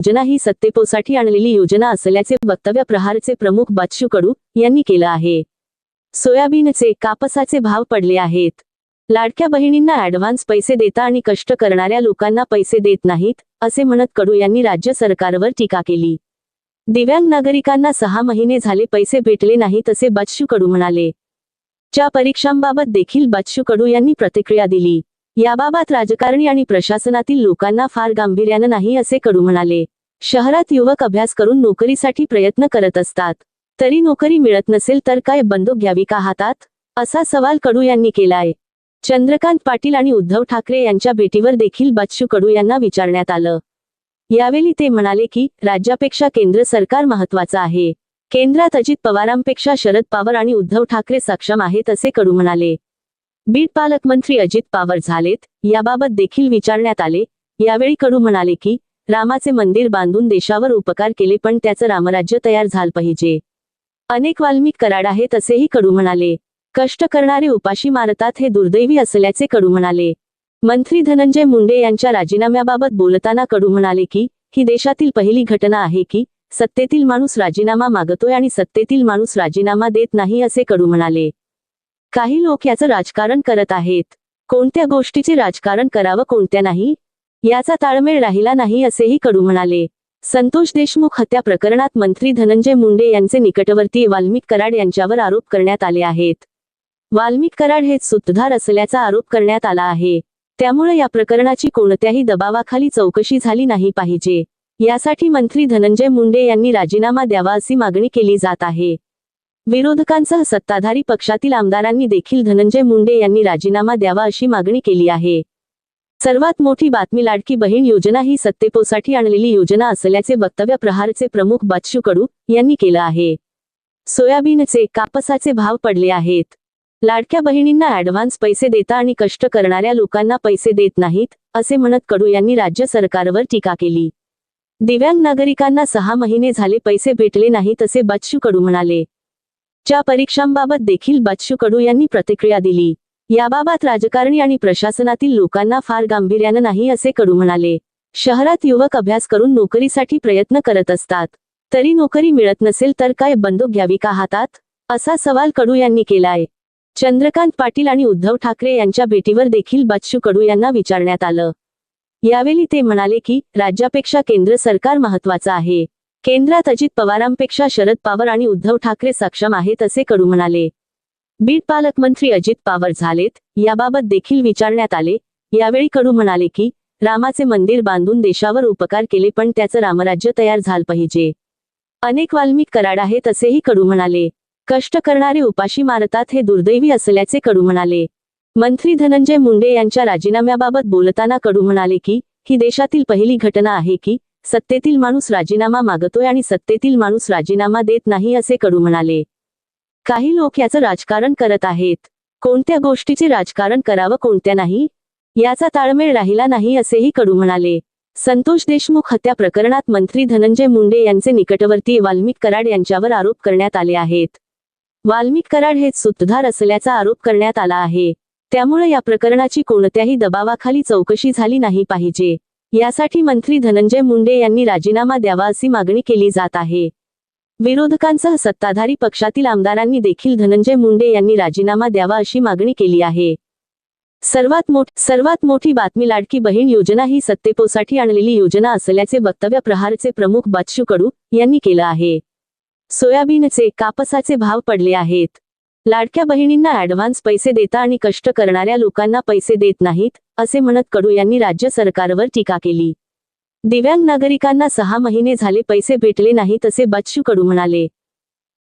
योजना ही सत्तेपोसाठी आणलेली योजना असल्याचे वक्तव्य प्रहारचे प्रमुख बच्चू कडू यांनी केलं आहे. सोयाबीनचे कापसाचे भाव पडले आहेत. लाडक्या बहिणींना ऍडव्हान्स पैसे देता आणि कष्ट करणाऱ्या लोकांना पैसे देत नाहीत असे म्हणत कडू यांनी राज्य सरकारवर टीका केली. दिव्यांग नागरिकांना सहा महिने झाले पैसे भेटले नाहीत असे बच्चू कडू म्हणाले. च्या परीक्षांबाबत देखील बच्चू कडू यांनी प्रतिक्रिया दिली. याबाबत राजकारणी आणि प्रशासनातील लोकांना फार गांभीर्यानं नाही असे कडू म्हणाले. शहरात युवक अभ्यास करून नोकरीसाठी प्रयत्न करत असतात. तरी नोकरी मिळत नसेल तर काय बंदूक घ्यावी का हातात? असा सवाल कडू यांनी केलाय. चंद्रकांत पाटील आणि उद्धव ठाकरे यांच्या भेटीवर देखील बच्चू कडू यांना विचारण्यात आलं. यावेळी ते म्हणाले की राज्यापेक्षा केंद्र सरकार महत्वाचं आहे. केंद्रात अजित पवारांपेक्षा शरद पवार आणि उद्धव ठाकरे सक्षम आहेत असे कडू म्हणाले. बीड पालकमंत्री अजित पवार झालेत याबाबत देखील विचारण्यात आले. यावेळी कडू म्हणाले की रामाचे मंदिर बांधून देशावर उपकार केले पण त्याचं रामराज्य तयार झालं पाहिजे. अनेक वाल्मिक कराड आहेत असेही कडू म्हणाले. कष्ट करणारे उपाशी मारतात हे दुर्दैवी असल्याचे कडू म्हणाले. मंत्री धनंजय मुंडे यांच्या राजीनाम्याबाबत बोलताना कडू म्हणाले की ही देशातील पहिली घटना आहे की सत्तेतील माणूस राजीनामा मागतोय आणि सत्तेतील माणूस राजीनामा देत नाही असे कडू म्हणाले. काही लोक याचं राजकारण करत आहेत. कोणत्या गोष्टीचे राजकारण करावं कोणत्या नाही? याचा ताळमेळ राहिला नाही असेही कडू म्हणाले. संतोष देशमुख हत्या प्रकरणात मंत्री धनंजय मुंडे यांचे निकटवर्ती वाल्मिक कराड यांच्यावर आरोप करण्यात आले आहेत. वाल्मिक कराड हेच सूतधार असल्याचा आरोप करण्यात आला आहे. त्यामुळे या प्रकरणाची कोणत्याही दबावाखाली चौकशी झाली नाही पाहिजे. यासाठी मंत्री धनंजय मुंडे यांनी राजीनामा द्यावा अशी मागणी केली जात आहे. विरोधकांसह सत्ताधारी पक्षातील आमदारांनी देखील धनंजय मुंडे यांनी राजीनामा द्यावा अशी मागणी केली आहे. सर्वात मोठी बातमी लाडकी बहीण योजना ही सत्तेपोसाठी आणलेली योजना असल्याचे वक्तव्य प्रहारचे प्रमुख बच्चू कडू यांनी केलं आहे. सोयाबीनचे कापसाचे भाव पडले आहेत. लाडक्या बहिणींना ऍडव्हान्स पैसे देता आणि कष्ट करणाऱ्या लोकांना पैसे देत नाहीत असे म्हणत कडू यांनी राज्य सरकारवर टीका केली. दिव्यांग नागरिकांना सहा महिने झाले पैसे भेटले नाहीत असे बच्चू कडू म्हणाले. च्या परीक्षांबाबत देखील बच्चू कडू यांनी प्रतिक्रिया दिली. याबाबत राजकारणी आणि प्रशासनातील लोकांना फार गांभीर्यानं नाही असे कडू म्हणाले. शहरात युवक अभ्यास करून नोकरीसाठी प्रयत्न करत असतात. तरी नोकरी मिळत नसेल तर काय बंदूक घ्यावी का हातात? असा सवाल कडू यांनी केलाय. चंद्रकांत पाटील आणि उद्धव ठाकरे यांच्या भेटीवर देखील बच्चू कडू यांना विचारण्यात आलं. यावेळी ते म्हणाले की राज्यापेक्षा केंद्र सरकार महत्वाचं आहे. केंद्रात अजित पवारांपेक्षा शरद पवार आणि उद्धव ठाकरे सक्षम आहेत असे कडू म्हणाले. बीड पालकमंत्री अजित पवार झालेत याबाबत देखील विचारण्यात आले. यावेळी कडू म्हणाले की रामाचे मंदिर बांधून देशावर उपकार केले पण त्याचं रामराज्य तयार झालं पाहिजे. अनेक वाल्मिक कराड आहेत असेही कडू म्हणाले. कष्ट करणारे उपाशी मारतात हे दुर्दैवी असल्याचे कडू म्हणाले. मंत्री धनंजय मुंडे यांच्या राजीनाम्याबाबत बोलताना कडू म्हणाले की ही देशातील पहिली घटना आहे की सत्तेतील माणूस राजीनामा मागतोय आणि सत्तेतील माणूस राजीनामा देत नाही असे कडू म्हणाले. काही लोक याचं राजकारण करत आहेत. कोणत्या गोष्टीचे राजकारण करावं कोणत्या नाही? याचा ताळमेळ राहिला नाही असेही कडू म्हणाले. संतोष देशमुख हत्या प्रकरणात मंत्री धनंजय मुंडे यांचे निकटवर्तीय वाल्मिक कराड यांच्यावर आरोप करण्यात आले आहेत. वाल्मिक कराड हे सुतधार असल्याचा आरोप करण्यात आला आहे. त्यामुळे या प्रकरणाची कोणत्याही दबावाखाली चौकशी झाली नाही पाहिजे. यासाठी मंत्री धनंजय मुंडे यांनी राजीनामा द्यावा अशी मागणी केली जात आहे. विरोधकांसह सत्ताधारी पक्षातील आमदारांनी देखील धनंजय मुंडे यांनी राजीनामा द्यावा अशी मागणी केली आहे. सर्वात मोठ सर्वात मोठी बातमी लाडकी बहीण योजना ही सत्तेपोसाठी आणलेली योजना असल्याचे वक्तव्य प्रहारचे प्रमुख बच्चू कडू यांनी केलं आहे. सोयाबीनचे कापसाचे भाव पडले आहेत. लाडक्या बहिणींना ऍडव्हान्स पैसे देता आणि कष्ट करणाऱ्या लोकांना पैसे देत नाहीत असे म्हणत कडू यांनी राज्य सरकारवर टीका केली. दिव्यांग नागरिकांना सहा महिने झाले पैसे भेटले नाहीत असे बच्चू कडू म्हणाले.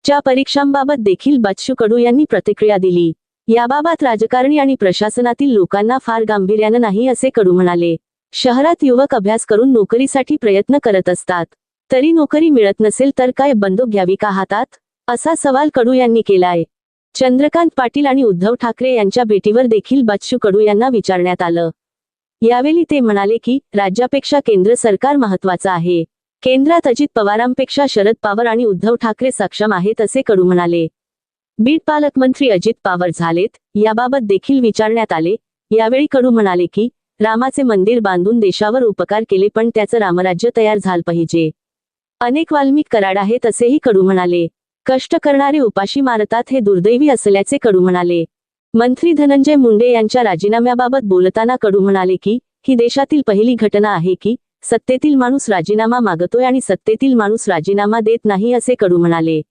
च्या परीक्षांबाबत देखील बच्चू कडू यांनी प्रतिक्रिया दिली. याबाबत राजकारणी आणि प्रशासनातील लोकांना फार गांभीर्यानं नाही असे कडू म्हणाले. शहरात युवक अभ्यास करून नोकरीसाठी प्रयत्न करत असतात. तरी नोकरी मिळत नसेल तर काय बंदूक घ्यावी का हातात? असा सवाल कडू यांनी केलाय. चंद्रकांत पाटील आणि उद्धव ठाकरे यांच्या भेटीवर देखील बच्चू कडू यांना विचारण्यात आलं. यावेळी ते म्हणाले की राज्यापेक्षा केंद्र सरकार महत्वाचं आहे. केंद्रात अजित पवारांपेक्षा शरद पवार आणि उद्धव ठाकरे सक्षम आहेत असे कडू म्हणाले. बीड पालकमंत्री अजित पवार झालेत याबाबत देखील विचारण्यात आले. यावेळी कडू म्हणाले की रामाचे मंदिर बांधून देशावर उपकार केले पण त्याचं रामराज्य तयार झालं पाहिजे. अनेक वाल्मिक कराड आहेत असेही कडू म्हणाले. कष्ट करणारे उपाशी मारतात हे दुर्दैवी असल्याचे कडू म्हणाले. मंत्री धनंजय मुंडे यांच्या राजीनाम्याबाबत बोलताना कडू म्हणाले की ही देशातील पहिली घटना आहे की सत्तेतील माणूस राजीनामा मागतोय आणि सत्तेतील माणूस राजीनामा देत नाही असे कडू म्हणाले.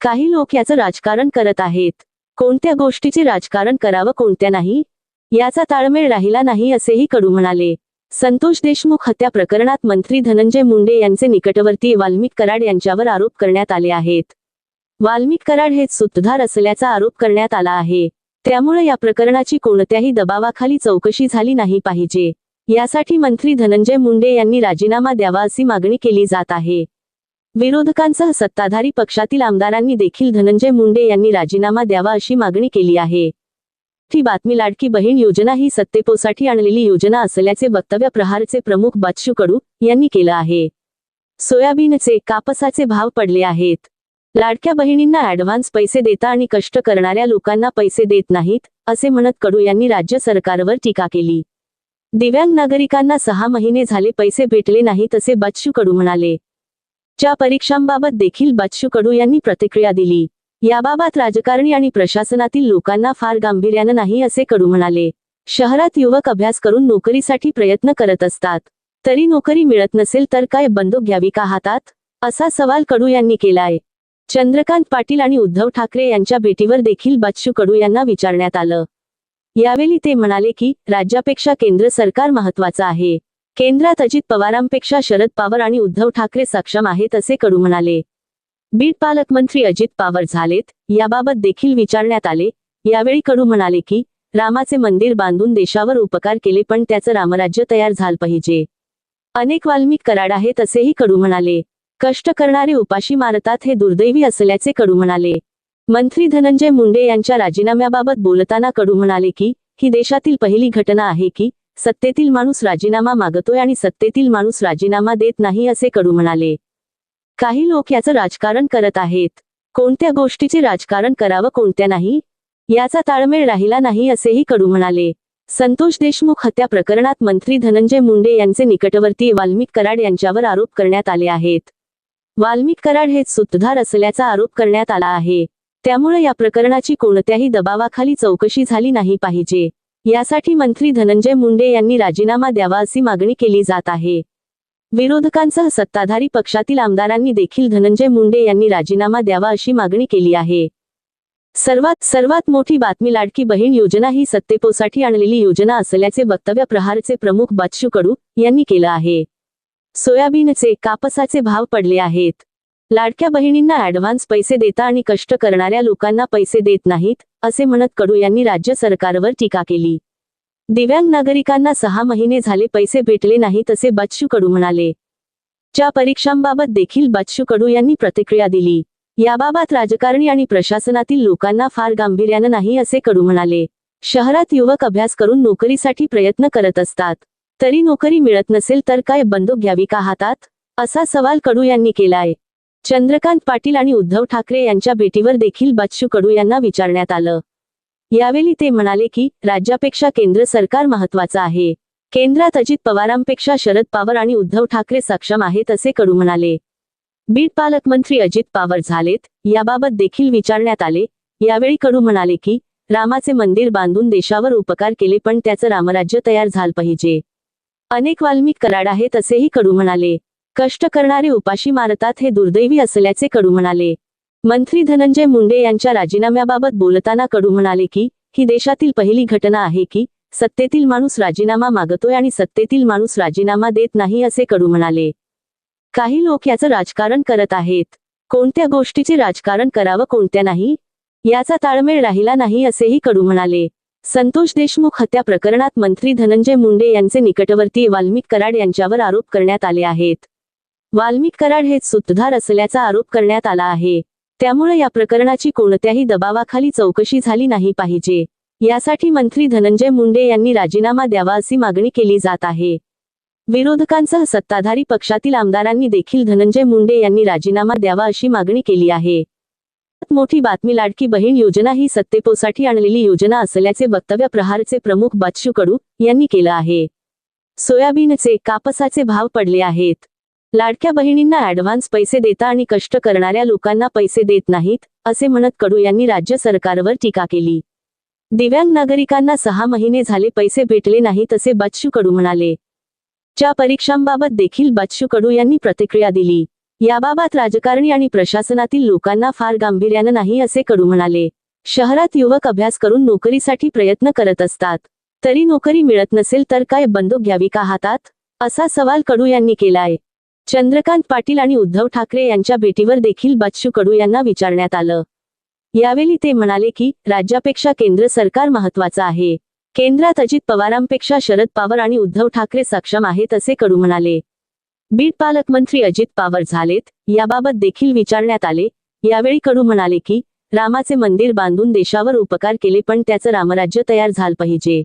काही लोक याचं राजकारण करत आहेत. कोणत्या गोष्टीचे राजकारण करावं कोणत्या नाही? याचा ताळमेळ राहिला नाही असेही कडू म्हणाले. संतोष देशमुख हत्या प्रकरणात मंत्री धनंजय मुंडे यांचे निकटवर्तीय वाल्मिक कराड यांच्यावर आरोप करण्यात आले आहेत. वाल्मिक कराड हेच सूत्रधार असल्याचा आरोप करण्यात आला आहे. त्यामुळे या प्रकरणाची कोणत्याही दबावाखाली चौकशी झाली नाही पाहिजे. यासाठी मंत्री धनंजय मुंडे यांनी राजीनामा द्यावा अशी मागणी केली जात आहे. विरोधकांसह सत्ताधारी पक्षातील आमदारांनी देखील धनंजय मुंडे यांनी राजीनामा द्यावा अशी मागणी केली आहे. ती बातमी लाडकी बहीण योजना ही सत्तेपोसाठी आणलेली योजना असल्याचे वक्तव्य प्रहारचे प्रमुख बच्चू कडू यांनी केलं आहे. सोयाबीनचे कापसाचे भाव पडले आहेत. लाडक्या बहिणींना ऍडव्हान्स पैसे देता आणि कष्ट करणाऱ्या लोकांना पैसे देत नाहीत असे म्हणत कडू यांनी राज्य सरकारवर टीका केली. दिव्यांग नागरिकांना सहा महिने झाले पैसे भेटले नाहीत असे बच्चू कडू म्हणाले. च्या परीक्षांबाबत देखील बच्चू कडू यांनी प्रतिक्रिया दिली. याबाबत राजकारणी आणि प्रशासनातील लोकांना फार गांभीर्यानं नाही असे कडू म्हणाले. शहरात युवक अभ्यास करून नोकरीसाठी प्रयत्न करत असतात. तरी नोकरी मिळत नसेल तर काय बंदूक घ्यावी का हातात? असा सवाल कडू यांनी केलाय. चंद्रकांत पाटील आणि उद्धव ठाकरे यांच्या भेटीवर देखील बच्चू कडू यांना विचारण्यात आलं. यावेळी ते म्हणाले की राज्यापेक्षा केंद्र सरकार महत्वाचं आहे. केंद्रात अजित पवारांपेक्षा शरद पवार आणि उद्धव ठाकरे सक्षम आहेत असे कडू म्हणाले. बीड पालकमंत्री अजित पवार झालेत याबाबत देखील विचारण्यात आले. यावेळी कडू म्हणाले की रामाचे मंदिर बांधून देशावर उपकार केले पण त्याचं रामराज्य तयार झालं पाहिजे. अनेक वाल्मिक कराड आहेत असेही कडू म्हणाले. कष्ट करणारे उपाशी मारतात हे दुर्दैवी असल्याचे कडू म्हणाले. मंत्री धनंजय मुंडे यांच्या राजीनाम्याबाबत बोलताना कडू म्हणाले की ही देशातील पहिली घटना आहे की सत्तेतील माणूस राजीनामा मागतोय आणि सत्तेतील माणूस राजीनामा देत नाही असे कडू म्हणाले. काही लोक याचं राजकारण करत आहेत. कोणत्या गोष्टीचे राजकारण करावं कोणत्या नाही? याचा ताळमेळ राहिला नाही असेही कडू म्हणाले. संतोष देशमुख हत्या प्रकरणात मंत्री धनंजय मुंडे यांचे निकटवर्ती वाल्मिक कराड यांच्यावर आरोप करण्यात आले आहेत. वाल्मिक कराड हेच सूत्रधार असल्याचा आरोप करण्यात आला आहे. त्यामुळे या प्रकरणाची कोणत्याही दबावाखाली चौकशी झाली नाही पाहिजे. यासाठी मंत्री धनंजय मुंडे यांनी राजीनामा द्यावा अशी मागणी केली जात आहे. विरोधकांसह सत्ताधारी पक्षातील आमदारांनी देखील धनंजय मुंडे यांनी राजीनामा द्यावा अशी मागणी केली आहे. सर्वात सर्वात मोठी बातमी लाडकी बहीण योजना ही सत्तेपोसाठी आणलेली योजना असल्याचे वक्तव्य प्रहारचे प्रमुख बच्चू कडू यांनी केलं आहे. सोयाबीनचे कापसाचे भाव पडले आहेत. लाडक्या बहिणींना ऍडव्हान्स पैसे देता आणि कष्ट करणाऱ्या लोकांना पैसे देत नाहीत असे म्हणत कडू यांनी राज्य सरकारवर टीका केली. दिव्यांग नागरिकांना सहा महिने झाले पैसे भेटले नाहीत असे बच्चू कडू म्हणाले. च्या परीक्षांबाबत देखील बच्चू कडू यांनी प्रतिक्रिया दिली. याबाबत राजकारणी आणि प्रशासनातील लोकांना फार गांभीर्यानं नाही असे कडू म्हणाले. शहरात युवक अभ्यास करून नोकरीसाठी प्रयत्न करत असतात. तरी नोकरी मिळत नसेल तर काय बंदूक घ्यावी का हातात? असा सवाल कडू यांनी केलाय. चंद्रकांत पाटील आणि उद्धव ठाकरे यांच्या भेटीवर देखील बच्चू कडू यांना विचारण्यात आलं. यावेळी ते म्हणाले की राज्यापेक्षा केंद्र सरकार महत्वाचं आहे. केंद्रात अजित पवारांपेक्षा शरद पवार आणि उद्धव ठाकरे सक्षम आहेत असे कडू म्हणाले. बीड पालकमंत्री अजित पवार झालेत याबाबत देखील विचारण्यात आले. यावेळी कडू म्हणाले की रामाचे मंदिर बांधून देशावर उपकार केले पण त्याचं रामराज्य तयार झालं पाहिजे. अनेक वाल्मिक कराड आहेत असेही कडू म्हणाले. कष्ट करणारे उपाशी मारतात हे दुर्दैवी असल्याचे कडू म्हणाले. मंत्री धनंजय मुंडे यांच्या राजीनाम्याबाबत बोलताना कडू म्हणाले की ही देशातील पहिली घटना आहे की सत्तेतील माणूस राजीनामा मागतोय आणि सत्तेतील माणूस राजीनामा देत नाही असे कडू म्हणाले. काही लोक याचं राजकारण करत आहेत. कोणत्या गोष्टीचे राजकारण करावं कोणत्या नाही याचा ताळमेळ राहिला नाही असेही कडू म्हणाले. संतोष देशमुख हत्या प्रकरणात मंत्री धनंजय मुंडे यांचे निकटवर्तीय वाल्मिक कराड यांच्यावर आरोप करण्यात आले आहेत. वाल्मिक कराड हेच सूतधार असल्याचा आरोप करण्यात आला आहे. त्यामुळे या प्रकरणाची कोणत्याही दबावाखाली चौकशी झाली नाही पाहिजे. यासाठी मंत्री धनंजय मुंडे यांनी राजीनामा द्यावा अशी मागणी केली जात आहे. विरोधकांसह सत्ताधारी पक्षातील आमदारांनी देखील धनंजय मुंडे यांनी राजीनामा द्यावा अशी मागणी केली आहे. सर्वात मोठी बातमी लाडकी बहीण योजना ही सत्तेपोसाठी आणलेली योजना असल्याचे वक्तव्य प्रहारचे प्रमुख बच्चू कडू यांनी केलं आहे. सोयाबीनचे कापसाचे भाव पडले आहेत. लाडक्या बहिणींना ऍडव्हान्स पैसे देता आणि कष्ट करणाऱ्या लोकांना पैसे देत नाहीत असे म्हणत कडू यांनी राज्य सरकारवर टीका केली. दिव्यांग नागरिकांना सहा महिने झाले पैसे भेटले नाहीत असे बच्चू कडू म्हणाले. च्या परीक्षांबाबत देखील बच्चू कडू यांनी प्रतिक्रिया दिली. याबाबत राजकारणी आणि प्रशासनातील लोकांना फार गांभीर्यानं नाही असे कडू म्हणाले. शहरात युवक अभ्यास करून नोकरीसाठी प्रयत्न करत असतात. तरी नोकरी मिळत नसेल तर काय बंदूक घ्यावी का हातात? असा सवाल कडू यांनी केलाय. चंद्रकांत पाटील आणि उद्धव ठाकरे यांच्या भेटीवर देखील बच्चू कडू यांना विचारण्यात आलं. यावेळी ते म्हणाले की राज्यापेक्षा केंद्र सरकार महत्वाचं आहे. केंद्रात अजित पवारांपेक्षा शरद पवार आणि उद्धव ठाकरे सक्षम आहेत असे कडू म्हणाले. बीड पालकमंत्री अजित पवार झालेत याबाबत देखील विचारण्यात आले. यावेळी कडू म्हणाले की रामाचे मंदिर बांधून देशावर उपकार केले पण त्याचं रामराज्य तयार झालं पाहिजे.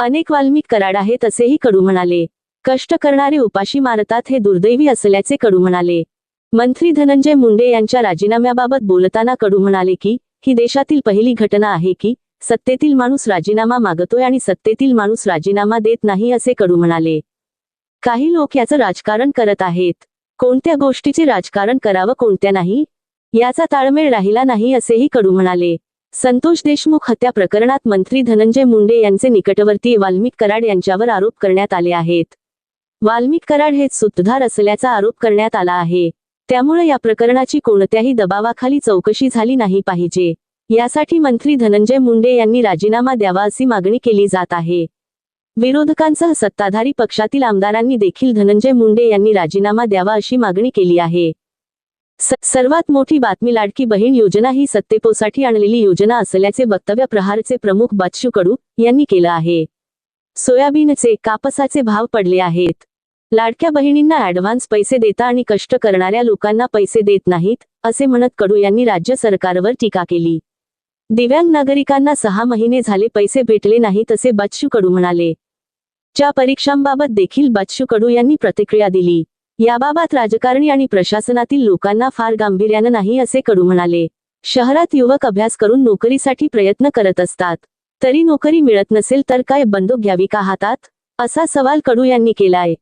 अनेक वाल्मिक कराड आहेत असेही कडू म्हणाले. कष्ट करणारे उपाशी मारतात हे दुर्दैवी असल्याचे कडू म्हणाले. मंत्री धनंजय मुंडे यांच्या राजीनाम्याबाबत बोलताना कडू म्हणाले की ही देशातील पहिली घटना आहे की सत्तेतील माणूस राजीनामा मागतोय आणि सत्तेतील माणूस राजीनामा देत नाही असे कडू म्हणाले. काही लोक याचं राजकारण करत आहेत. कोणत्या गोष्टीचे राजकारण करावं कोणत्या नाही? याचा ताळमेळ राहिला नाही असेही कडू म्हणाले. संतोष देशमुख हत्या प्रकरणात मंत्री धनंजय मुंडे यांचे निकटवर्तीय वाल्मिक कराड यांच्यावर आरोप करण्यात आले आहेत. वाल्मिक कराड हेच सूत्रधार असल्याचा आरोप करण्यात आला आहे. त्यामुळे या प्रकरणाची कोणत्याही दबावाखाली चौकशी झाली नाही पाहिजे. यासाठी मंत्री धनंजय मुंडे यांनी राजीनामा द्यावा अशी मागणी केली जात आहे. विरोधकांसह सत्ताधारी पक्षातील आमदारांनी देखील धनंजय मुंडे यांनी राजीनामा द्यावा अशी मागणी केली आहे. सर्वात मोठी बातमी लाडकी बहीण योजना ही सत्तेपोसाठी आणलेली योजना असल्याचे वक्तव्य प्रहारचे प्रमुख बच्चू कडू यांनी केलं आहे. सोयाबीनचे कापसाचे भाव पडले आहेत. लाडक्या बहिणींना ऍडव्हान्स पैसे देता आणि कष्ट करणाऱ्या लोकांना पैसे देत नाहीत असे म्हणत कडू यांनी राज्य सरकारवर टीका केली. दिव्यांग नागरिकांना सहा महिने झाले पैसे भेटले नाहीत असे बच्चू कडू म्हणाले. च्या परीक्षांबाबत देखील बच्चू कडू यांनी प्रतिक्रिया दिली. याबाबत राजकारणी आणि प्रशासनातील लोकांना फार गांभीर्यानं नाही असे कडू म्हणाले. शहरात युवक अभ्यास करून नोकरीसाठी प्रयत्न करत असतात. तरी नोकरी मिळत नसेल तर काय बंदूक घ्यावी का हातात? असा सवाल कडू यांनी केलाय.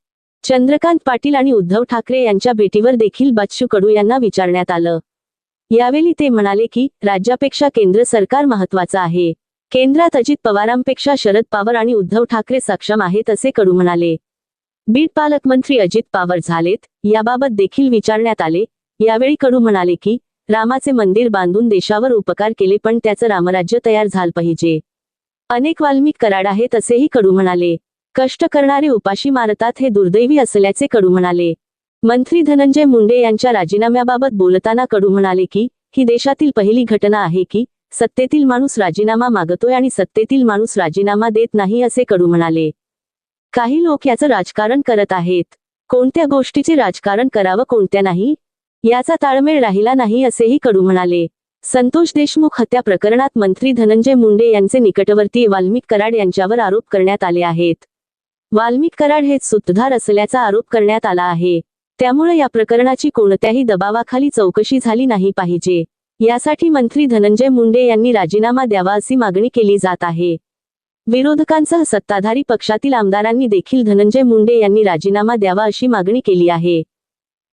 चंद्रकांत पाटील आणि उद्धव ठाकरे यांच्या भेटीवर देखील बच्चू कडू यांना विचारण्यात आलं. यावेळी ते म्हणाले की राज्यापेक्षा केंद्र सरकार महत्वाचं आहे. केंद्रात अजित पवारांपेक्षा शरद पवार आणि उद्धव ठाकरे सक्षम आहेत असे कडू म्हणाले. बीड पालकमंत्री अजित पवार झालेत याबाबत देखील विचारण्यात आले. यावेळी कडू म्हणाले की रामाचे मंदिर बांधून देशावर उपकार केले पण त्याचं रामराज्य तयार झालं पाहिजे. अनेक वाल्मिक कराड आहेत असेही कडू म्हणाले. कष्ट करणारे उपाशी मारतात हे दुर्दैवी असल्याचे कडू म्हणाले. मंत्री धनंजय मुंडे यांच्या राजीनाम्याबाबत बोलताना कडू म्हणाले की ही देशातील पहिली घटना आहे की सत्तेतील माणूस राजीनामा मागतोय आणि सत्तेतील माणूस राजीनामा देत नाही असे कडू म्हणाले. काही लोक याचं राजकारण करत आहेत. कोणत्या गोष्टीचे राजकारण करावं कोणत्या नाही? याचा ताळमेळ राहिला नाही असेही कडू म्हणाले. संतोष देशमुख हत्या प्रकरणात मंत्री धनंजय मुंडे यांचे निकटवर्ती वाल्मिक कराड यांच्यावर आरोप करण्यात आले आहेत. वाल्मिक कराड हे सूत्रधार असल्याचा आरोप करण्यात आला आहे. त्यामुळे या प्रकरणाची कोणत्याही दबावाखाली चौकशी झाली नाही पाहिजे. यासाठी मंत्री धनंजय मुंडे यांनी राजीनामा द्यावा अशी मागणी केली जात आहे. विरोधकांसह सत्ताधारी पक्षातील आमदारांनी देखील धनंजय मुंडे यांनी राजीनामा द्यावा अशी मागणी केली आहे.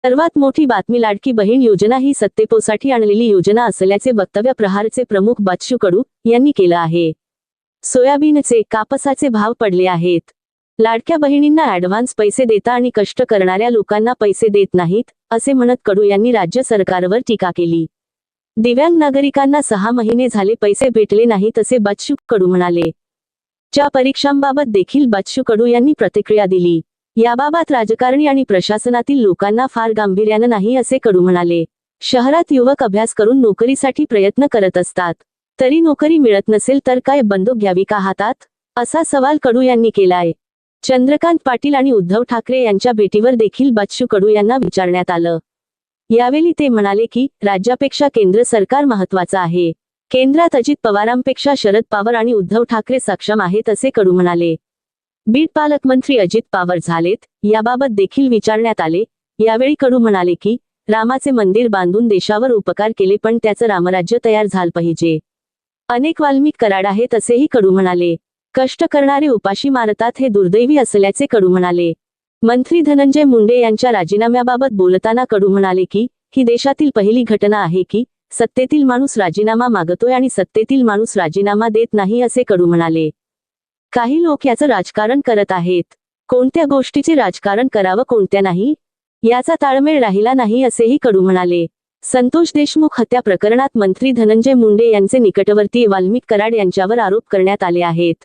सर्वात मोठी बातमी लाडकी बहीण योजना ही सत्तेपोसाठी आणलेली योजना असल्याचे वक्तव्य प्रहारचे प्रमुख बच्चू कडू यांनी केलं आहे. सोयाबीनचे कापसाचे भाव पडले आहेत. लाडक्या बहिणींना ऍडव्हान्स पैसे देता आणि कष्ट करणाऱ्या लोकांना पैसे देत नाहीत असे म्हणत कडू यांनी राज्य सरकारवर टीका केली. दिव्यांग नागरिकांना सहा महिने झाले पैसे भेटले नाहीत असे बच्चू कडू म्हणाले. च्या परीक्षांबाबत देखील बच्चू कडू यांनी प्रतिक्रिया दिली. याबाबत राजकारणी आणि प्रशासनातील लोकांना फार गांभीर्यानं नाही असे कडू म्हणाले. शहरात युवक अभ्यास करून नोकरीसाठी प्रयत्न करत असतात. तरी नोकरी मिळत नसेल तर काय बंदूक घ्यावी का हातात? असा सवाल कडू यांनी केलाय. चंद्रकांत पाटील आणि उद्धव ठाकरे यांच्या भेटीवर देखील बच्चू कडू यांना विचारण्यात आलं. यावेळी ते म्हणाले की राज्यापेक्षा केंद्र सरकार महत्वाचं आहे. केंद्रात अजित पवारांपेक्षा शरद पवार आणि उद्धव ठाकरे सक्षम आहेत असे कडू म्हणाले. बीड पालकमंत्री अजित पवार झालेत याबाबत देखील विचारण्यात आले. यावेळी कडू म्हणाले की रामाचे मंदिर बांधून देशावर उपकार केले पण त्याचं रामराज्य तयार झालं पाहिजे. अनेक वाल्मिक कराड आहेत असेही कडू म्हणाले. कष्ट करणारे उपाशी मारतात हे दुर्दैवी असल्याचे कडू म्हणाले. मंत्री धनंजय मुंडे यांच्या राजीनाम्याबाबत बोलताना कडू म्हणाले की ही देशातील पहिली घटना आहे की सत्तेतील माणूस राजीनामा मागतोय आणि सत्तेतील माणूस राजीनामा देत नाही असे कडू म्हणाले. काही लोक याचं राजकारण करत आहेत. कोणत्या गोष्टीचे राजकारण करावं कोणत्या नाही याचा ताळमेळ राहिला नाही असेही कडू म्हणाले. संतोष देशमुख हत्या प्रकरणात मंत्री धनंजय मुंडे यांचे निकटवर्तीय वाल्मिक कराड यांच्यावर आरोप करण्यात आले आहेत.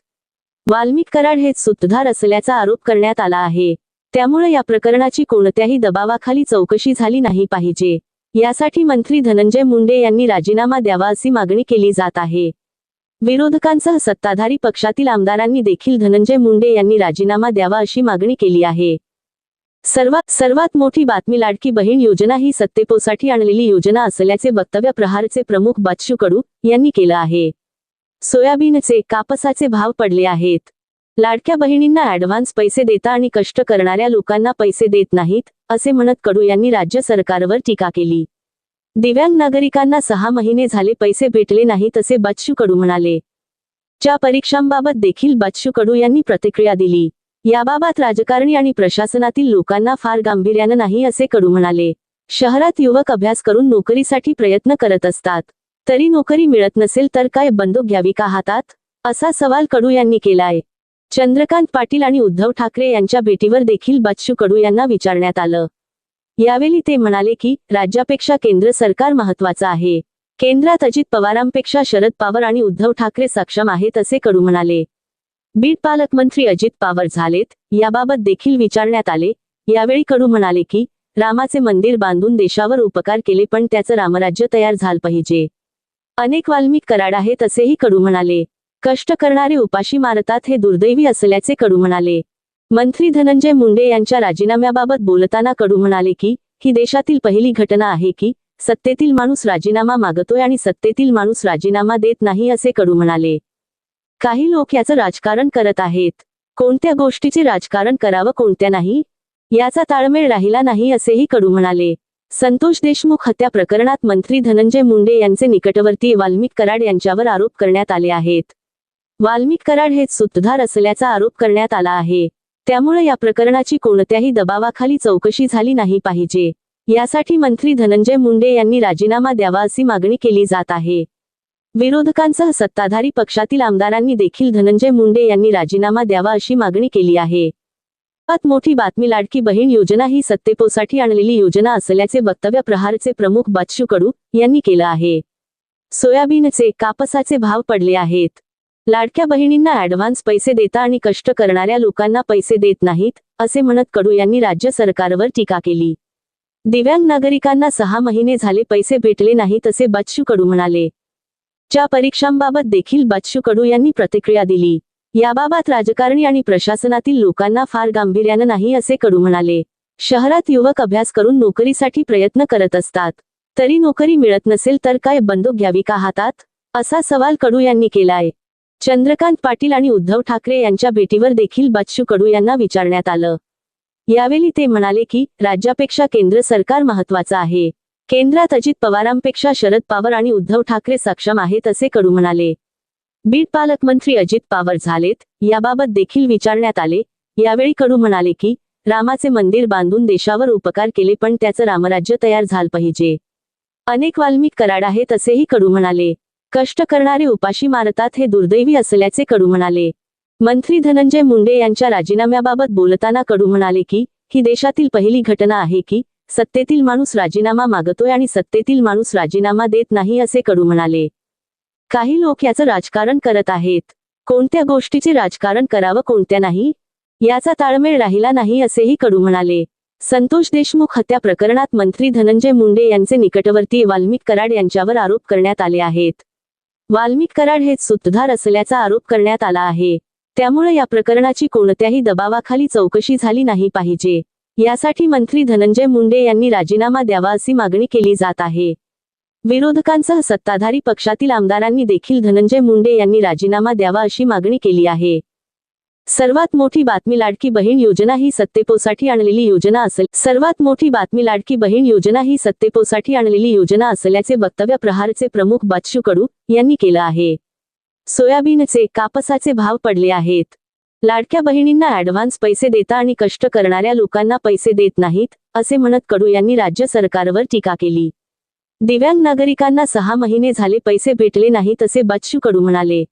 वाल्मिक कराड हेच सूतधार असल्याचा आरोप करण्यात आला आहे. त्यामुळे या प्रकरणाची कोणत्याही दबावाखाली चौकशी झाली नाही पाहिजे. यासाठी मंत्री धनंजय मुंडे यांनी राजीनामा द्यावा अशी मागणी केली जात आहे. विरोधकांसह सत्ताधारी पक्षातील आमदारांनी देखील धनंजय मुंडे यांनी राजीनामा द्यावा अशी मागणी केली आहे. सर्वात सर्वात मोठी बातमी लाडकी बहीण योजना ही सत्तेपोसाठी आणलेली योजना असल्याचे वक्तव्य प्रहारचे प्रमुख बच्चू कडू यांनी केलं आहे. सोयाबीनचे कापसाचे भाव पडले आहेत. लाडक्या बहिणींना ऍडव्हान्स पैसे देता आणि कष्ट करणाऱ्या लोकांना पैसे देत नाहीत असे म्हणत कडू यांनी राज्य सरकारवर टीका केली. दिव्यांग नागरिकांना सहा महिने झाले पैसे भेटले नाहीत असे बच्चू कडू म्हणाले. च्या परीक्षांबाबत देखील बच्चू कडू यांनी प्रतिक्रिया दिली. याबाबत राजकारणी आणि प्रशासनातील लोकांना फार गांभीर्यानं नाही असे कडू म्हणाले. शहरात युवक अभ्यास करून नोकरीसाठी प्रयत्न करत असतात. तरी नोकरी मिळत नसेल तर काय बंदूक घ्यावी का हातात? असा सवाल कडू यांनी केलाय. चंद्रकांत पाटील आणि उद्धव ठाकरे यांच्या भेटीवर देखील बच्चू कडू यांना विचारण्यात आलं. यावेळी ते म्हणाले की राज्यापेक्षा केंद्र सरकार महत्वाचं आहे. केंद्रात अजित पवारांपेक्षा शरद पवार आणि उद्धव ठाकरे सक्षम आहेत असे कडू म्हणाले. बीड पालकमंत्री अजित पवार झालेत याबाबत देखील विचारण्यात आले. यावेळी कडू म्हणाले की रामाचे मंदिर बांधून देशावर उपकार केले पण त्याचं रामराज्य तयार झालं पाहिजे. अनेक वाल्मिक कराड आहेत असेही कडू म्हणाले. कष्ट करणारे उपाशी मारतात हे दुर्दैवी असल्याचे कडू म्हणाले. मंत्री धनंजय मुंडे यांच्या राजीनाम्याबाबत बोलताना कडू म्हणाले की ही देशातील पहिली घटना आहे की सत्तेतील माणूस राजीनामा मागतोय आणि सत्तेतील माणूस राजीनामा देत नाही असे कडू म्हणाले. काही लोक याचं राजकारण करत आहेत. कोणत्या गोष्टीचे राजकारण करावं कोणत्या नाही? याचा ताळमेळ राहिला नाही असेही कडू म्हणाले. संतोष देशमुख हत्या प्रकरणात मंत्री धनंजय मुंडे यांचे निकटवर्तीय वाल्मिक कराड यांच्यावर आरोप करण्यात आले आहेत. वाल्मिक कराड हेच सूत्रधार असल्याचा आरोप करण्यात आला आहे. त्यामुळे या प्रकरणाची कोणत्याही दबावाखाली चौकशी झाली नाही पाहिजे. यासाठी मंत्री धनंजय मुंडे यांनी राजीनामा द्यावा अशी मागणी केली जात आहे. विरोधकांसह सत्ताधारी पक्षातील आमदारांनी देखील धनंजय मुंडे यांनी राजीनामा द्यावा अशी मागणी केली आहे. सर्वात मोठी बातमी लाडकी बहीण योजना ही सत्तेपोसाठी आणलेली योजना असल्याचे वक्तव्य प्रहारचे प्रमुख बच्चू कडू यांनी केलं आहे. सोयाबीनचे कापसाचे भाव पडले आहेत. लाडक्या बहिणींना ऍडव्हान्स पैसे देता आणि कष्ट करणाऱ्या लोकांना पैसे देत नाहीत असे म्हणत कडू यांनी राज्य सरकारवर टीका केली. दिव्यांग नागरिकांना सहा महिने झाले पैसे भेटले नाहीत असे बच्चू कडू म्हणाले. च्या परीक्षांबाबत देखील बच्चू कडू यांनी प्रतिक्रिया दिली. याबाबत राजकारणी आणि प्रशासनातील लोकांना फार गांभीर्यानं नाही असे कडू म्हणाले. शहरात युवक अभ्यास करून नोकरीसाठी प्रयत्न करत असतात. तरी नोकरी मिळत नसेल तर काय बंदूक घ्यावी का हातात? असा सवाल कडू यांनी केलाय. चंद्रकांत पाटील आणि उद्धव ठाकरे यांच्या भेटीवर देखील बच्चू कडू यांना विचारण्यात आलं. यावेळी ते म्हणाले की राज्यापेक्षा केंद्र सरकार महत्वाचं आहे. केंद्रात अजित पवारांपेक्षा शरद पवार आणि उद्धव ठाकरे सक्षम आहेत असे कडू म्हणाले. बीड पालकमंत्री अजित पवार झालेत याबाबत देखील विचारण्यात आले. यावेळी कडू म्हणाले की रामाचे मंदिर बांधून देशावर उपकार केले पण त्याचं रामराज्य तयार झालं पाहिजे. अनेक वाल्मिक कराड आहेत असेही कडू म्हणाले. कष्ट करणारे उपाशी मारतात हे दुर्दैवी असल्याचे कडू म्हणाले. मंत्री धनंजय मुंडे यांच्या राजीनाम्याबाबत बोलताना कडू म्हणाले की ही देशातील पहिली घटना आहे की सत्तेतील माणूस राजीनामा मागतोय आणि सत्तेतील माणूस राजीनामा देत नाही असे कडू म्हणाले. काही लोक याचं राजकारण करत आहेत. कोणत्या गोष्टीचे राजकारण करावं कोणत्या नाही? याचा ताळमेळ राहिला नाही असेही कडू म्हणाले. संतोष देशमुख हत्या प्रकरणात मंत्री धनंजय मुंडे यांचे निकटवर्तीय वाल्मिक कराड यांच्यावर आरोप करण्यात आले आहेत. वाल्मिक कराड हेच सूत्रधार असल्याचा आरोप करण्यात आला आहे. त्यामुळे या प्रकरणाची कोणत्याही दबावाखाली चौकशी झाली नाही पाहिजे. यासाठी मंत्री धनंजय मुंडे यांनी राजीनामा द्यावा अशी मागणी केली जात आहे. विरोधकांसह सत्ताधारी पक्षातील आमदारांनी देखील धनंजय मुंडे यांनी राजीनामा द्यावा अशी मागणी केली आहे. सर्वात मोठी बातमी लाडकी बहीण योजना ही सत्तेपोसाठी आणलेली योजना असेल. सर्वात मोठी बातमी लाडकी बहीण योजना ही सत्तेपोसाठी आणलेली योजना असल्याचे वक्तव्य प्रहारचे प्रमुख बादशू कडू यांनी केलं आहे. सोयाबीनचे कापसाचे भाव पडले आहेत. लाडक्या बहिणींना ऍडव्हान्स पैसे देता आणि कष्ट करणाऱ्या लोकांना पैसे देत नाहीत असे म्हणत कडू यांनी राज्य सरकारवर टीका केली. दिव्यांग नागरिकांना सहा महिने झाले पैसे भेटले नाहीत असे बादशू कडू म्हणाले.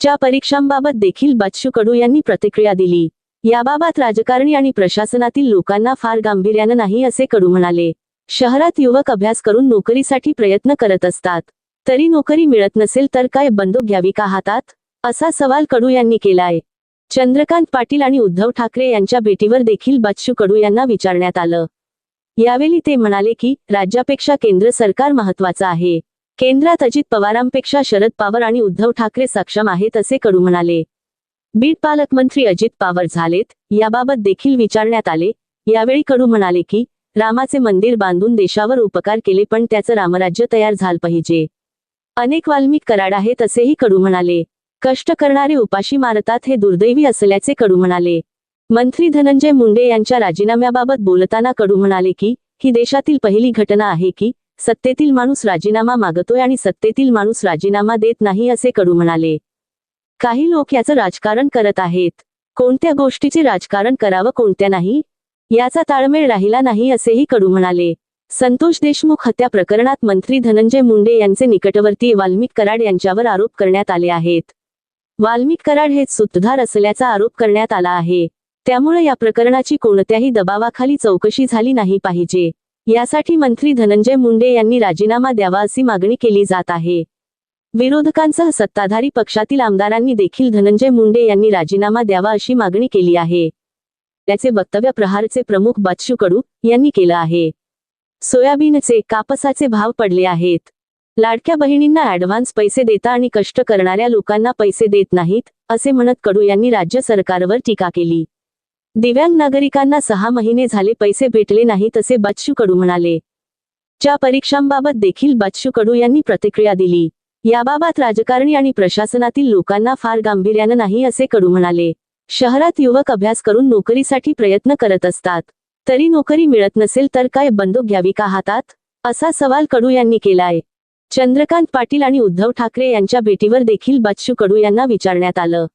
च्या परीक्षांबाबत देखील बच्चू कडू यांनी प्रतिक्रिया दिली. याबाबत राजकारणी आणि प्रशासनातील लोकांना फार गांभीर्यानं नाही असे कडू म्हणाले. शहरात युवक अभ्यास करून नोकरीसाठी प्रयत्न करत असतात. तरी नोकरी मिळत नसेल तर काय बंदूक घ्यावी का हातात? असा सवाल कडू यांनी केलाय. चंद्रकांत पाटील आणि उद्धव ठाकरे यांच्या भेटीवर देखील बच्चू कडू यांना विचारण्यात आलं. यावेळी ते म्हणाले की राज्यापेक्षा केंद्र सरकार महत्वाचं आहे. केंद्रात अजित पवारांपेक्षा शरद पवार आणि उद्धव ठाकरे सक्षम आहेत असे कडू म्हणाले. बीड पालकमंत्री अजित पवार झालेत याबाबत देखील विचारण्यात आले. यावेळी कडू म्हणाले की रामाचे मंदिर बांधून देशावर उपकार केले पण त्याचं रामराज्य तयार झालं पाहिजे. अनेक वाल्मिक कराड आहेत असेही कडू म्हणाले. कष्ट करणारे उपाशी मारतात हे दुर्दैवी असल्याचे कडू म्हणाले. मंत्री धनंजय मुंडे यांच्या राजीनाम्याबाबत बोलताना कडू म्हणाले की ही देशातील पहिली घटना आहे की सत्तेतील माणूस राजीनामा मागतोय आणि सत्तेतील माणूस राजीनामा देत नाही असे कडू म्हणाले. काही लोक याचं राजकारण करत आहेत. कोणत्या गोष्टीचे राजकारण करावं कोणत्या नाही? याचा ताळमेळ राहिला नाही असेही कडू म्हणाले. संतोष देशमुख हत्या प्रकरणात मंत्री धनंजय मुंडे यांचे निकटवर्ती वाल्मिक कराड यांच्यावर आरोप करण्यात आले आहेत. वाल्मिक कराड हेच सूतधार असल्याचा आरोप करण्यात आला आहे. त्यामुळे या प्रकरणाची कोणत्याही दबावाखाली चौकशी झाली नाही पाहिजे. यासाठी मंत्री धनंजय मुंडे यांनी राजीनामा द्यावा अशी मागणी केली जात आहे. विरोधकांसह सत्ताधारी पक्षातील आमदारांनी देखील धनंजय मुंडे यांनी राजीनामा द्यावा अशी मागणी केली आहे. त्याचे वक्तव्य प्रहारचे प्रमुख बच्चू कडू यांनी केलं आहे. सोयाबीनचे कापसाचे भाव पडले आहेत. लाडक्या बहिणींना ऍडव्हान्स पैसे देता आणि कष्ट करणाऱ्या लोकांना पैसे देत नाहीत असे म्हणत कडू यांनी राज्य सरकारवर टीका केली. दिव्यांग नागरिकांना सहा महिने झाले पैसे भेटले नाहीत असे बच्चू कडू म्हणाले. च्या परीक्षांबाबत देखील बच्चू कडू यांनी प्रतिक्रिया दिली. याबाबत राजकारणी आणि प्रशासनातील लोकांना फार गांभीर्यानं नाही असे कडू म्हणाले. शहरात युवक अभ्यास करून नोकरीसाठी प्रयत्न करत असतात. तरी नोकरी मिळत नसेल तर काय बंदूक घ्यावी का हातात? असा सवाल कडू यांनी केलाय. चंद्रकांत पाटील आणि उद्धव ठाकरे यांच्या भेटीवर देखील बच्चू कडू यांना विचारण्यात आलं.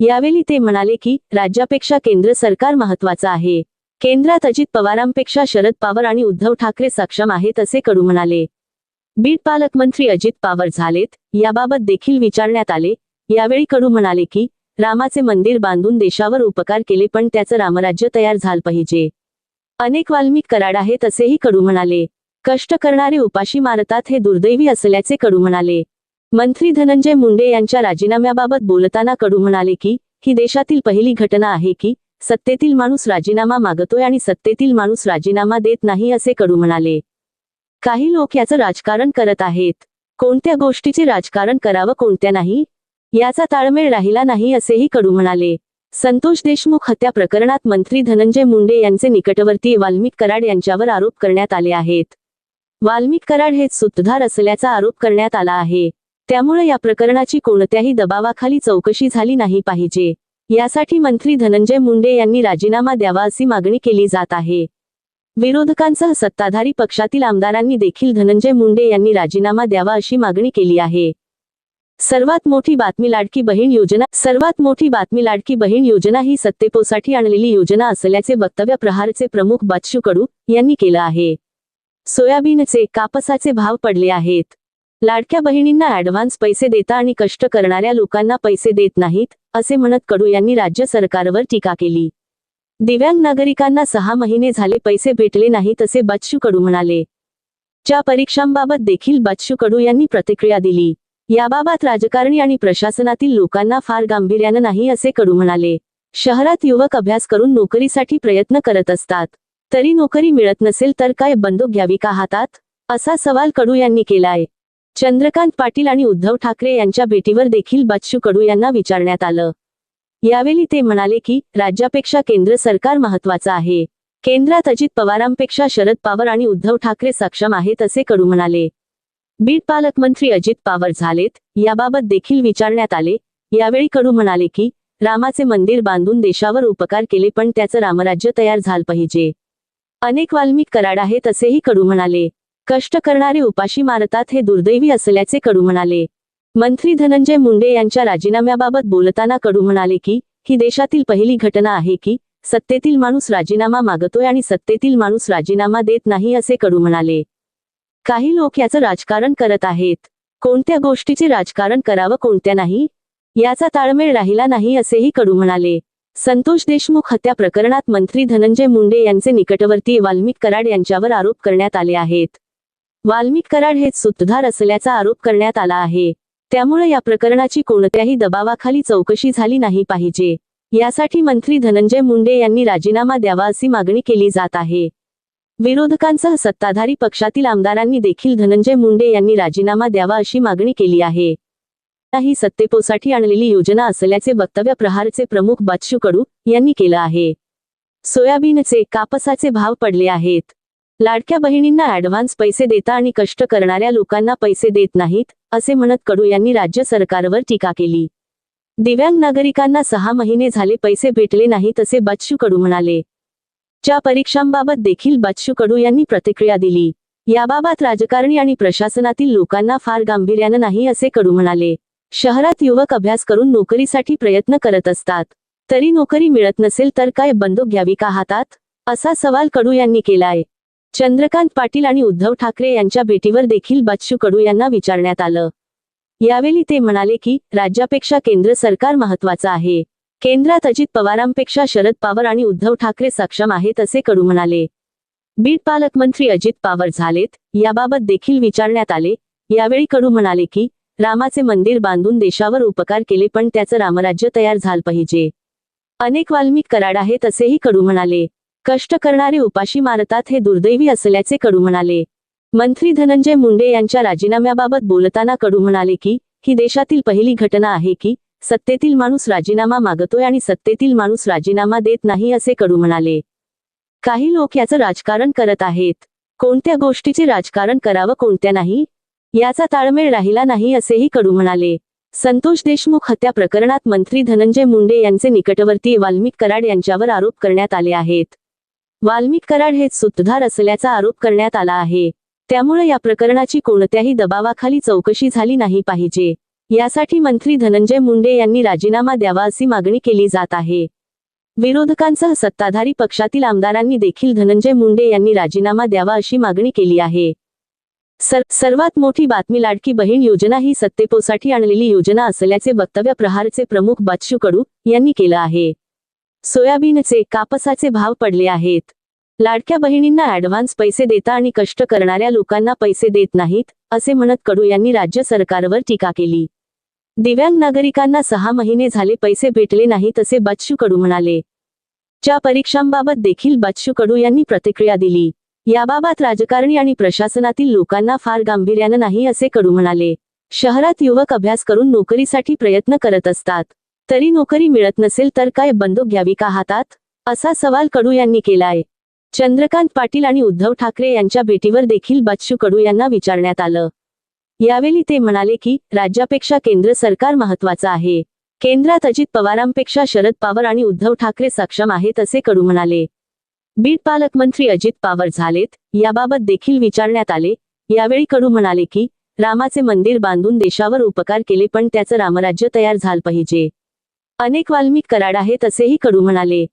यावेळी ते म्हणाले की राज्यापेक्षा केंद्र सरकार महत्वाचं आहे. केंद्रात अजित पवारांपेक्षा शरद पवार आणि उद्धव ठाकरे सक्षम आहेत असे कडू म्हणाले. बीड पालकमंत्री अजित पवार झालेत याबाबत देखील विचारण्यात आले. यावेळी कडू म्हणाले की रामाचे मंदिर बांधून देशावर उपकार केले पण त्याचं रामराज्य तयार झालं पाहिजे. अनेक वाल्मिक कराड आहेत असेही कडू म्हणाले. कष्ट करणारे उपाशी मारतात हे दुर्दैवी असल्याचे कडू म्हणाले. मंत्री धनंजय मुंडे यांच्या राजीनाम्याबाबत बोलताना कडू म्हणाले की ही देशातील पहिली घटना आहे की सत्तेतील माणूस राजीनामा मागतोय आणि सत्तेतील माणूस राजीनामा देत नाही असे कडू म्हणाले. काही लोक याचं राजकारण करत आहेत. कोणत्या गोष्टीचे राजकारण करावं कोणत्या नाही याचा ताळमेळ राहिला नाही असेही कडू म्हणाले. संतोष देशमुख हत्या प्रकरणात मंत्री धनंजय मुंडे यांचे निकटवर्ती वाल्मिक कराड यांच्यावर आरोप करण्यात आले आहेत. वाल्मिक कराड हेच सूतधार असल्याचा आरोप करण्यात आला आहे. त्यामुळे या प्रकरणाची कोणत्याही दबावाखाली चौकशी झाली नाही पाहिजे. यासाठी मंत्री धनंजय मुंडे यांनी राजीनामा द्यावा अशी मागणी केली जात आहे. विरोधकांसह सत्ताधारी पक्षातील आमदारांनी देखील धनंजय मुंडे यांनी राजीनामा द्यावा अशी मागणी केली आहे. सर्वात मोठी बातमी लाडकी बहीण योजना सर्वात मोठी बातमी लाडकी बहीण योजना ही सत्तेपोसाठी आणलेली योजना असल्याचे वक्तव्य प्रहारचे प्रमुख बच्चू कडू यांनी केलं आहे. सोयाबीनचे कापसाचे भाव पडले आहेत. लाडक्या बहिणींना ऍडव्हान्स पैसे देता आणि कष्ट करणाऱ्या लोकांना पैसे देत नाहीत असे म्हणत कडू यांनी राज्य सरकारवर टीका केली. दिव्यांग नागरिकांना सहा महिने झाले पैसे भेटले नाहीत असे बच्चू कडू म्हणाले. च्या परीक्षांबाबत देखील बच्चू कडू यांनी प्रतिक्रिया दिली. याबाबत राजकारणी आणि प्रशासनातील लोकांना फार गांभीर्यानं नाही असे कडू म्हणाले. शहरात युवक अभ्यास करून नोकरीसाठी प्रयत्न करत असतात. तरी नोकरी मिळत नसेल तर काय बंदूक घ्यावी का हातात? असा सवाल कडू यांनी केलाय. चंद्रकांत पाटील आणि उद्धव ठाकरे यांच्या भेटीवर देखील बच्चू कडू यांना विचारण्यात आलं. यावेळी ते म्हणाले की राज्यापेक्षा केंद्र सरकार महत्वाचं आहे. केंद्रात अजित पवारांपेक्षा शरद पवार आणि उद्धव ठाकरे सक्षम आहेत असे कडू म्हणाले. बीड पालकमंत्री अजित पवार झालेत याबाबत देखील विचारण्यात आले. यावेळी कडू म्हणाले की रामाचे मंदिर बांधून देशावर उपकार केले पण त्याचं रामराज्य तयार झालं पाहिजे. अनेक वाल्मिक कराड आहेत असेही कडू म्हणाले. कष्ट करणारे उपाशी मारतात हे दुर्दैवी असल्याचे कडू म्हणाले. मंत्री धनंजय मुंडे यांच्या राजीनाम्याबाबत बोलताना कडू म्हणाले की ही देशातील पहिली घटना आहे की सत्तेतील माणूस राजीनामा मागतोय आणि सत्तेतील माणूस राजीनामा देत नाही असे कडू म्हणाले. काही लोक याचं राजकारण करत आहेत. कोणत्या गोष्टीचे राजकारण करावं कोणत्या नाही याचा ताळमेळ राहिला नाही असेही कडू म्हणाले. संतोष देशमुख हत्या प्रकरणात मंत्री धनंजय मुंडे यांचे निकटवर्ती वाल्मिक कराड यांच्यावर आरोप करण्यात आले आहेत. वाल्मिक कराड हेच सूत्रधार असल्याचा आरोप करण्यात आला आहे. त्यामुळे या प्रकरणाची कोणत्याही दबावाखाली चौकशी झाली नाही पाहिजे. यासाठी मंत्री धनंजय मुंडे यांनी राजीनामा द्यावा अशी मागणी केली जात आहे. विरोधकांसह सत्ताधारी पक्षातील आमदारांनी देखील धनंजय मुंडे यांनी राजीनामा द्यावा अशी मागणी केली आहे. ही सत्तेपोसाठी आणलेली योजना असल्याचे वक्तव्य प्रहारचे प्रमुख बच्चू कडू यांनी केलं आहे. सोयाबीनचे कापसाचे भाव पडले आहेत. लाडक्या बहिणींना ऍडव्हान्स पैसे देता आणि कष्ट करणाऱ्या लोकांना पैसे देत नाहीत असे म्हणत कडू यांनी राज्य सरकारवर टीका केली. दिव्यांग नागरिकांना सहा महिने झाले पैसे भेटले नाहीत असे बच्चू कडू म्हणाले. च्या परीक्षांबाबत देखील बच्चू कडू यांनी प्रतिक्रिया दिली. याबाबत राजकारणी आणि प्रशासनातील लोकांना फार गांभीर्यानं नाही असे कडू म्हणाले. शहरात युवक अभ्यास करून नोकरीसाठी प्रयत्न करत असतात. तरी नोकरी मिळत नसेल तर काय बंदूक घ्यावी का हातात? असा सवाल कडू यांनी केलाय. चंद्रकांत पाटील आणि उद्धव ठाकरे यांच्या भेटीवर देखील बच्चू कडू यांना विचारण्यात आलं. यावेळी ते म्हणाले की राज्यापेक्षा केंद्र सरकार महत्वाचं आहे. केंद्रात अजित पवारांपेक्षा शरद पवार आणि उद्धव ठाकरे सक्षम आहेत असे कडू म्हणाले. बीड पालकमंत्री अजित पवार झालेत याबाबत देखील विचारण्यात आले. यावेळी कडू म्हणाले की रामाचे मंदिर बांधून देशावर उपकार केले पण त्याचं रामराज्य तयार झालं पाहिजे. अनेक वाल्मिक कराड आहेत असेही कडू म्हणाले. कष्ट करणारे उपाशी मारतात हे दुर्दैवी असल्याचे कडू म्हणाले. मंत्री धनंजय मुंडे यांच्या राजीनाम्याबाबत बोलताना कडू म्हणाले की ही देशातील पहिली घटना आहे की सत्तेतील माणूस राजीनामा मागतोय आणि सत्तेतील माणूस राजीनामा देत नाही असे कडू म्हणाले. काही लोक याचं राजकारण करत आहेत. कोणत्या गोष्टीचे राजकारण करावं कोणत्या नाही? याचा ताळमेळ राहिला नाही असेही कडू म्हणाले. संतोष देशमुख हत्या प्रकरणात मंत्री धनंजय मुंडे यांचे निकटवर्ती वाल्मिक कराड यांच्यावर आरोप करण्यात आले आहेत. वाल्मिक कराड हेच सूत्रधार असल्याचा आरोप करण्यात आला आहे. त्यामुळे या प्रकरणाची कोणत्याही दबावाखाली चौकशी झाली नाही पाहिजे. यासाठी मंत्री धनंजय मुंडे यांनी राजीनामा द्यावा अशी मागणी केली जात आहे. विरोधकांसह सत्ताधारी पक्षातील आमदारांनी देखील धनंजय मुंडे यांनी राजीनामा द्यावा अशी मागणी केली आहे. सर सर्वात मोठी बातमी लाडकी बहीण योजना ही सत्तेपोसाठी आणलेली योजना असल्याचे वक्तव्य प्रहारचे प्रमुख बच्चू कडू यांनी केलं आहे. सोयाबीनचे कापसाचे भाव पडले आहेत. लाडक्या बहिणींना ऍडव्हान्स पैसे देता आणि कष्ट करणाऱ्या लोकांना पैसे देत नाहीत असे म्हणत कडू यांनी राज्य सरकारवर टीका केली. दिव्यांग नागरिकांना सहा महिने झाले पैसे भेटले नाहीत असे बच्चू कडू म्हणाले. च्या परीक्षांबाबत देखील बच्चू कडू यांनी प्रतिक्रिया दिली. याबाबत राजकारणी आणि प्रशासनातील लोकांना फार गांभीर्यानं नाही असे कडू म्हणाले. शहरात युवक अभ्यास करून नोकरीसाठी प्रयत्न करत असतात. तरी नोकरी मिळत नसेल तर काय बंदूक घ्यावी का हातात? असा सवाल कडू यांनी केलाय. चंद्रकांत पाटील आणि उद्धव ठाकरे यांच्या भेटीवर देखील बच्चू कडू यांना विचारण्यात आलं. यावेळी ते म्हणाले की राज्यापेक्षा केंद्र सरकार महत्वाचं आहे. केंद्रात अजित पवारांपेक्षा शरद पवार आणि उद्धव ठाकरे सक्षम आहेत असे कडू म्हणाले. बीड पालकमंत्री अजित पवार झालेत याबाबत देखील विचारण्यात आले. यावेळी कडू म्हणाले की रामाचे मंदिर बांधून देशावर उपकार केले पण त्याचं रामराज्य तयार झालं पाहिजे. अनेक वाल्मिक कराड आहेत असेही कडू म्हणाले.